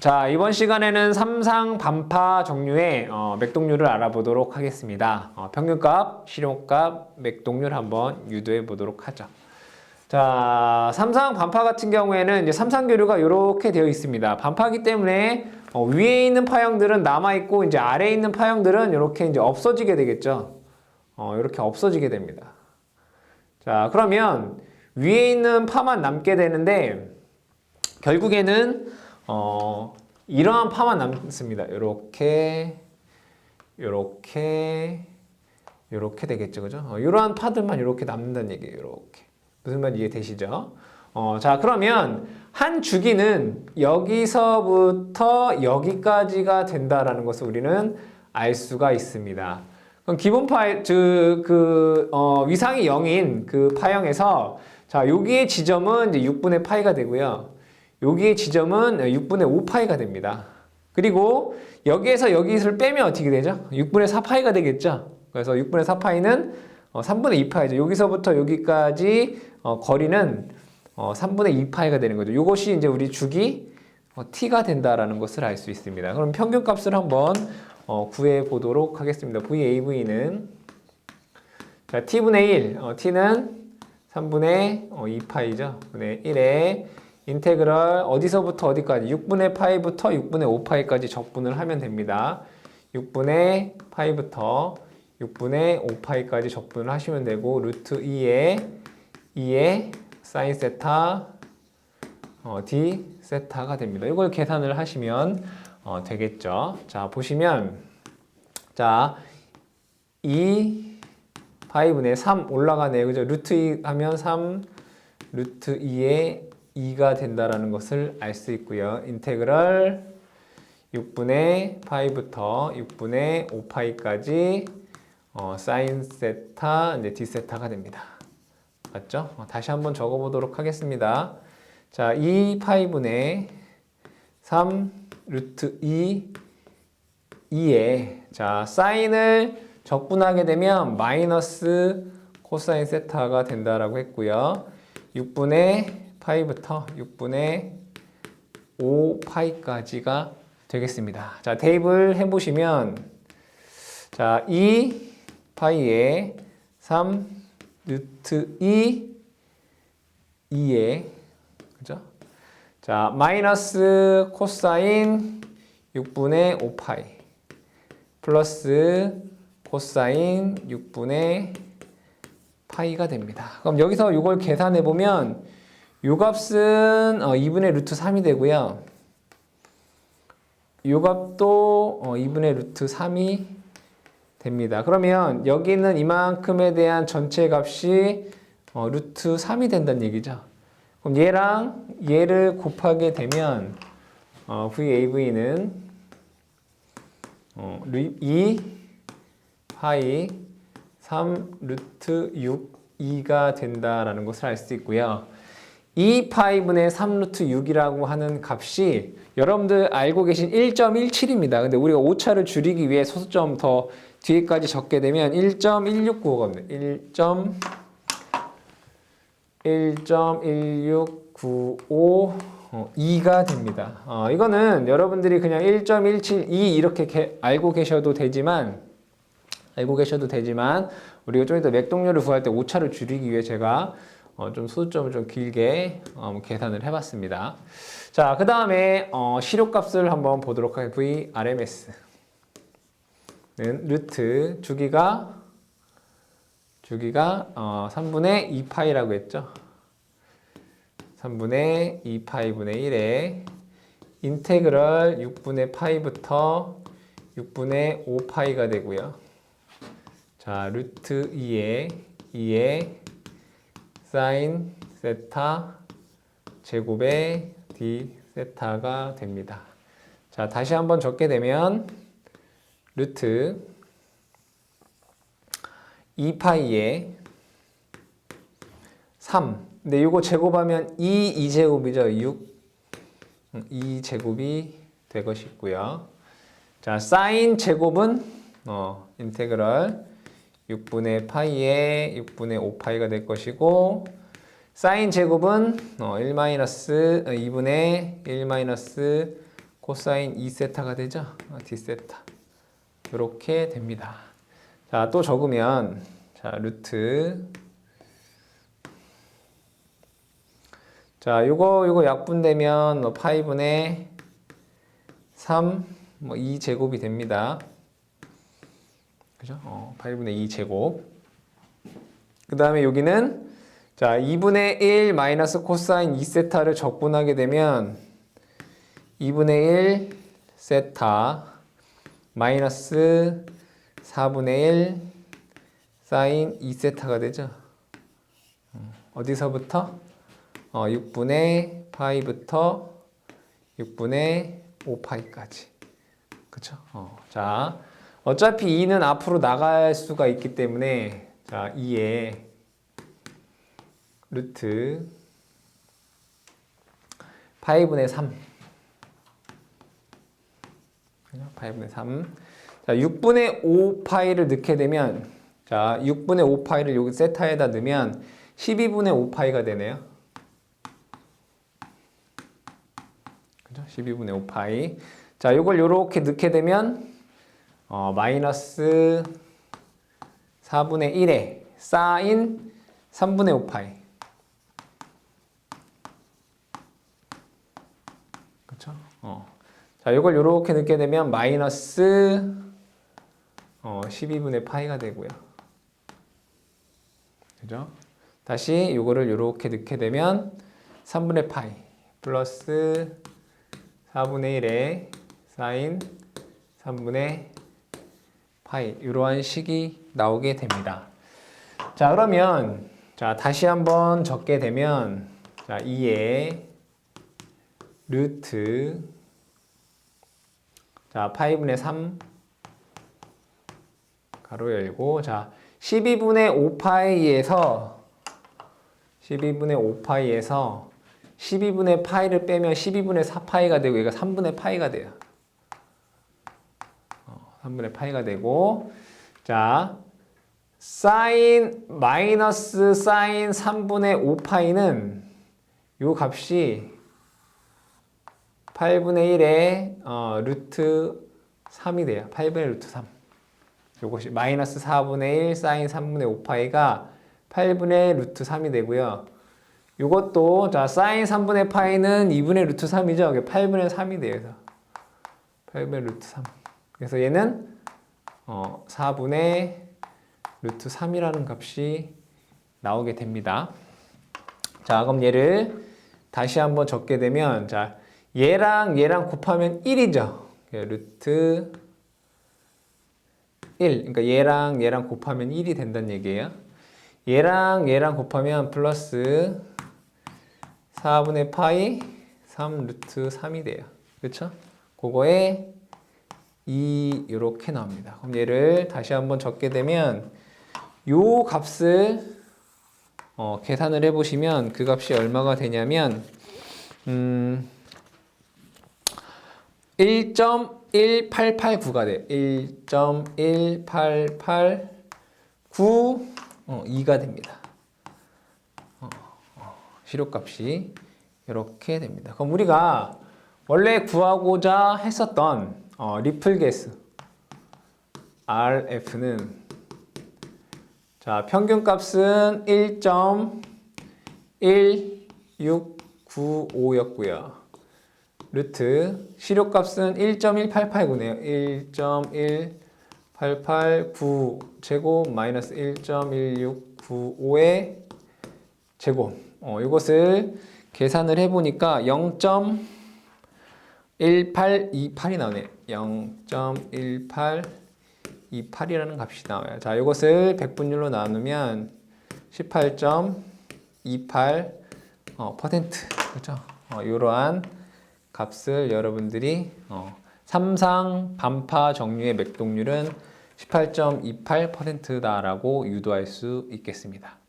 자, 이번 시간에는 삼상 반파 종류의 어, 맥동률을 알아보도록 하겠습니다. 어, 평균값, 실용값, 맥동률 한번 유도해 보도록 하죠. 자, 삼상 반파 같은 경우에는 이제 삼상 교류가 이렇게 되어 있습니다. 반파기 때문에 어, 위에 있는 파형들은 남아 있고 이제 아래에 있는 파형들은 이렇게 이제 없어지게 되겠죠. 어, 이렇게 없어지게 됩니다. 자, 그러면 위에 있는 파만 남게 되는데 결국에는 어, 이러한 파만 남습니다. 이렇게, 이렇게, 이렇게 되겠죠, 그죠? 어, 이러한 파들만 이렇게 남는다는 얘기예요. 이렇게 무슨 말 이해되시죠? 어, 자, 그러면 한 주기는 여기서부터 여기까지가 된다라는 것을 우리는 알 수가 있습니다. 그럼 기본 파, 그, 그, 어, 위상이 0인 그 파형에서 자, 여기의 지점은 이제 6분의 파이가 되고요. 여기의 지점은 6분의 5파이가 됩니다. 그리고 여기에서 여기를 빼면 어떻게 되죠? 6분의 4파이가 되겠죠? 그래서 6분의 4파이는 3분의 2파이죠. 여기서부터 여기까지 어, 거리는 어, 3분의 2파이가 되는 거죠. 이것이 이제 우리 주기 어, t가 된다라는 것을 알 수 있습니다. 그럼 평균값을 한번 어, 구해 보도록 하겠습니다. VAV는 자, t분의 1, 어, t는 3분의 어, 2파이죠. 분의 1에 인테그럴 어디서부터 어디까지 6분의 파이부터 6분의 5파이까지 적분을 하면 됩니다. 6분의 파이부터 6분의 5파이까지 적분을 하시면 되고 루트 2에 2에 사인 세타 어, d 세타가 됩니다. 이걸 계산을 하시면 어, 되겠죠. 자 보시면 자 2 파이분의 3 올라가네요. 그죠? 루트 2 하면 3 루트 2에 2가 된다라는 것을 알 수 있고요. 인테그럴 6분의 파이부터 6분의 5파이까지 어, 사인 세타 이제 d 세타가 됩니다. 맞죠? 어, 다시 한번 적어보도록 하겠습니다. 자, 2 파이분의 3 루트 2 2에 자 사인을 적분하게 되면 마이너스 코사인 세타가 된다라고 했고요. 6분의 파이부터 6분의 5파이까지가 되겠습니다. 자, 대입을 해보시면 자, 2 파이에 3 루트 2 2에 그죠? 자, 마이너스 코사인 6분의 5파이 플러스 코사인 6분의 파이가 됩니다. 그럼 여기서 이걸 계산해 보면 요 값은 어, 2분의 루트 3이 되고요. 요 값도 어, 2분의 루트 3이 됩니다. 그러면 여기는 이만큼에 대한 전체 값이 어, 루트 3이 된다는 얘기죠. 그럼 얘랑 얘를 곱하게 되면 어, VAV는 어, 2 파이 3 루트 6 2가 된다라는 것을 알 수 있고요. 2파이분의 3루트 6이라고 하는 값이 여러분들 알고 계신 1.17입니다. 근데 우리가 오차를 줄이기 위해 소수점 더 뒤에까지 적게 되면 1.1695겁니다. 1. 1.1695 어, 2가 됩니다. 어, 이거는 여러분들이 그냥 1.172 이렇게 게, 알고 계셔도 되지만 알고 계셔도 되지만 우리가 좀 이따 맥동률을 구할 때 오차를 줄이기 위해 제가 어, 좀 소수점을 좀 길게 어, 계산을 해봤습니다. 자, 그 다음에 어, 실효값을 한번 보도록 할게요. V RMS는 루트 주기가 주기가 어, 3분의 2파이라고 했죠. 3분의 2파이분의 1에 인테그럴 6분의 파이부터 6분의 5파이가 되고요. 자, 루트 2에 2에 사인 세타 제곱의 d 세타가 됩니다. 자, 다시 한번 적게 되면 루트 2파이에 3 근데 이거 제곱하면 2 2제곱이죠. 6 2제곱이 될 것이고요. 자, 사인 제곱은 어, 인테그럴 6분의 파이에 6분의 5파이가 될 것이고 사인 제곱은 어, 1 마이너스 2분의 1 마이너스 코사인 2세타가 되죠. 어, D세타. 이렇게 됩니다. 자, 또 적으면 자, 루트 자, 요거 요거 약분되면 뭐 파이분의 3, 뭐 2제곱이 됩니다. 그죠? 어, 8분의 2 제곱. 그 다음에 여기는 자 2분의 1 마이너스 코사인 2세타를 적분하게 되면 2분의 1 세타 마이너스 4분의 1 사인 2세타가 되죠. 어, 어디서부터? 어, 6분의 파이부터 6분의 5파이까지. 그쵸? 어, 자, 어차피 2는 앞으로 나갈 수가 있기 때문에 자 2에 루트 파이분의 3 그죠? 파이분의 3 자, 6분의 5파이를 넣게 되면 자, 6분의 5파이를 여기 세타에다 넣으면 12분의 5파이가 되네요. 그죠? 12분의 5파이. 자, 이걸 이렇게 넣게 되면 어, 마이너스 4분의 1에 사인 3분의 5파이. 그렇죠? 어. 자, 이걸 이렇게 넣게 되면 마이너스 어, 12분의 파이가 되고요. 그죠? 다시 이거를 이렇게 넣게 되면 3분의 파이 플러스 4분의 1에 사인 3분의 파이 이러한 식이 나오게 됩니다. 자 그러면 자 다시 한번 적게 되면 자 2의 루트 자 파이분의 3 가로 열고 자 12분의 5파이에서 12분의 5파이에서 12분의 파이를 빼면 12분의 4파이가 되고 얘가 3분의 파이가 돼요. 3분의 파이가 되고 자 사인 마이너스 사인 3분의 5파이는 요 값이 8분의 1의 어, 루트 3이 돼요. 8분의 루트 3. 요것이 마이너스 4분의 1 사인 3분의 5파이가 8분의 루트 3이 되고요. 요것도 자 사인 3분의 파이는 2분의 루트 3이죠. 8분의 3이 돼요. 8분의 루트 3. 그래서 얘는 어, 4분의 루트 3이라는 값이 나오게 됩니다. 자, 그럼 얘를 다시 한번 적게 되면 자, 얘랑 얘랑 곱하면 1이죠. 루트 1. 그러니까 얘랑 얘랑 곱하면 1이 된다는 얘기예요. 얘랑 얘랑 곱하면 플러스 4분의 파이 3 루트 3이 돼요. 그렇죠? 그거에 2 이렇게 나옵니다. 그럼 얘를 다시 한번 적게 되면 요 값을 어, 계산을 해보시면 그 값이 얼마가 되냐면 음, 1.1889가 돼요. 1.1889 어, 2가 됩니다. 어, 어, 시료값이 이렇게 됩니다. 그럼 우리가 원래 구하고자 했었던 어, 리플 게스 RF는 자 평균 값은 1.1695였고요. 루트 시료 값은 1.1889네요. 1.1889 제곱 마이너스 1.1695의 제곱. 어, 이것을 계산을 해보니까 0. 1828이 나오네요. 0.1828이라는 값이 나와요. 자, 이것을 100분율로 나누면 18.28 어, 퍼센트 그렇죠? 어, 이러한 값을 여러분들이 어, 삼상 반파 정류의 맥동률은 18.28%다라고 유도할 수 있겠습니다.